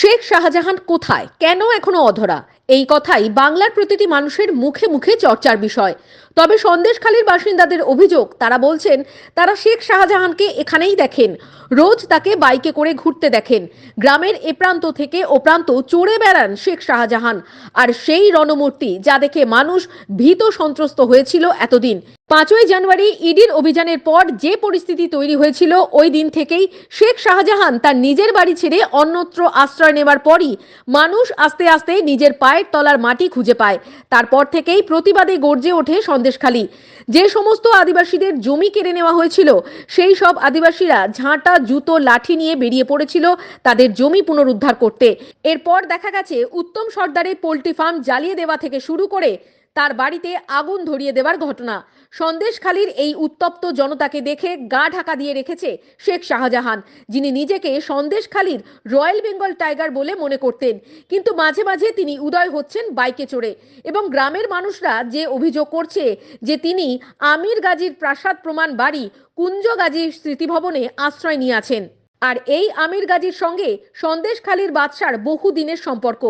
শেখ শাহজাহান কোথায়? কেন এখনও অধরা? এই কথাই বাংলার প্রতিটি মানুষের মুখে মুখে চর্চার বিষয়। তবে সন্দেশখালীর বাসিন্দাদের অভিযোগ, তারা বলছেন, তারা শেখ শাহজাহানকে এখানেই দেখেন। রোজ তাকে বাইকে করে ঘুরতে দেখেন। গ্রামের এ প্রান্ত থেকে ও প্রান্ত চড়ে বেড়ান শেখ শাহজাহান। আর সেই রণমূর্তি, যা দেখে মানুষ ভীত সন্ত্রস্ত হয়েছিল এতদিন। পাঁচই জানুয়ারি ইডির অভিযানের পর যে পরিস্থিতি তৈরি হয়েছিল, ওই দিন থেকেই শেখ শাহজাহান তার নিজের বাড়ি ছেড়ে অন্যত্র আশ্রয় নেবার পরই মানুষ আস্তে আস্তে নিজের পায়ের তলার মাটি খুঁজে পায়। তারপর থেকেই প্রতিবাদে গর্জে ওঠে সন্দেশখালী। যে সমস্ত আদিবাসীদের জমি কেড়ে নেওয়া হয়েছিল, সেই সব আদিবাসীরা ঝাঁটা, জুতো, লাঠি নিয়ে বেরিয়ে পড়েছিল তাদের জমি পুনরুদ্ধার করতে। এরপর দেখা গেছে, উত্তম সর্দারের পোল্ট্রি ফার্ম জ্বালিয়ে দেওয়া থেকে শুরু করে তার বাড়িতে আগুন ধরিয়ে দেওয়ার ঘটনা। সন্দেশখালীর এই উত্তপ্ত জনতাকে দেখে গা ঢাকা দিয়ে রেখেছে শেখ শাহজাহান, যিনি নিজেকে সন্দেশখালীর রয়্যাল বেঙ্গল টাইগার বলে মনে করতেন। কিন্তু মাঝে মাঝে তিনি উদয় হচ্ছেন বাইকে চড়ে এবং গ্রামের মানুষরা যে অভিযোগ করছে যে তিনি আমির গাজীর প্রাসাদ প্রমাণ বাড়ি কুঞ্জ গাজীর স্মৃতিভবনে আশ্রয় নিয়ে আছেন। আর এই আমির গাজীর সঙ্গে সন্দেশখালীর বাদশার বহুদিনের সম্পর্ক।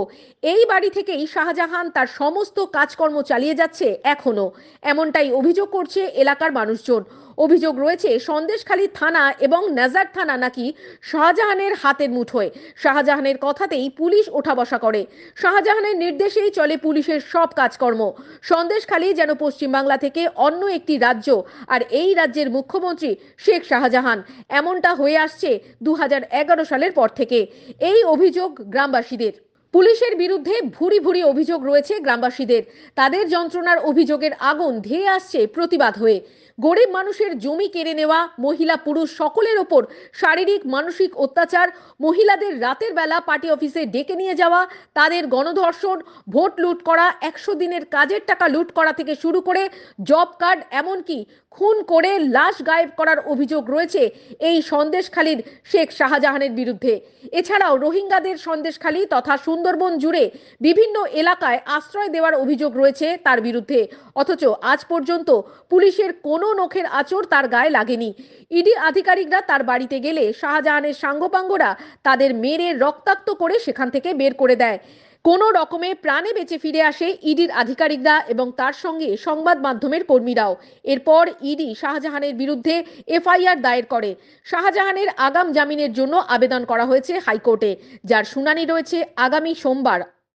এই বাড়ি থেকেই শাহজাহান তার সমস্ত কাজকর্ম চালিয়ে যাচ্ছে এখনও। এমনটাই অভিযোগ করছে এলাকার মানুষজন। অভিযোগ রয়েছে, সন্দেশখালী থানা এবং নাজার থানা নাকি শাহজাহানের হাতের মুঠোয়। শাহজাহানের কথাতেই পুলিশ ওঠা বসা করে। শাহজাহানের নির্দেশেই চলে পুলিশের সব কাজকর্ম। সন্দেশখালী যেন পশ্চিমবাংলা থেকে অন্য একটি রাজ্য আর এই রাজ্যের মুখ্যমন্ত্রী শেখ শাহজাহান। এমনটা হয়ে আসছে দু হাজার এগারো সালের পর থেকে। এই অভিযোগ গ্রামবাসীদের। পুলিশের বিরুদ্ধে ভুরি ভুরি অভিযোগ রয়েছে গ্রামবাসীদের। তাদের যন্ত্রণার অভিযোগের আগুন ধেয়ে আসছে প্রতিবাদ হয়ে। গরিব মানুষের জমি কেড়ে নেওয়া, মহিলা পুরুষ সকলের ওপর শারীরিক, মানসিক অত্যাচার, মহিলাদের রাতের বেলা পার্টি অফিসে ডেকে নিয়ে যাওয়া, তাদের গণধর্ষণ, ভোট লুট করা, একশো দিনের কাজের টাকা লুট করা থেকে শুরু করে জব কার্ড, এমনকি খুন করে লাশ গায়েব করার অভিযোগ রয়েছে এই সন্দেশখালীর শেখ শাহজাহানের বিরুদ্ধে। এছাড়াও রোহিঙ্গাদের সন্দেশখালী তথা সুন্দরবন জুড়ে বিভিন্ন এলাকায় আশ্রয় দেওয়ার অভিযোগ রয়েছে তার বিরুদ্ধে। অথচ আজ পর্যন্ত পুলিশের কোনো নখের আচর তার গায়ে লাগেনি। ইডি আধিকারিকরা তার বাড়িতে গেলে শাহজাহানের সাঙ্গপাঙ্গরা তাদের মেরে রক্তাক্ত করে সেখান থেকে বের করে দেয়। কোনো রকমে প্রাণে বেঁচে ফিরে আসে ইডির আধিকারিকরা এবং তার সঙ্গে সংবাদ মাধ্যমের কর্মীরাও। এরপর ইডি শাহজাহানের বিরুদ্ধে এফআইআর দায়ের করে। শাহজাহানের আগাম জামিনের জন্য আবেদন করা হয়েছে হাইকোর্টে। যার শুনানি রয়েছে আগামী সোমবার।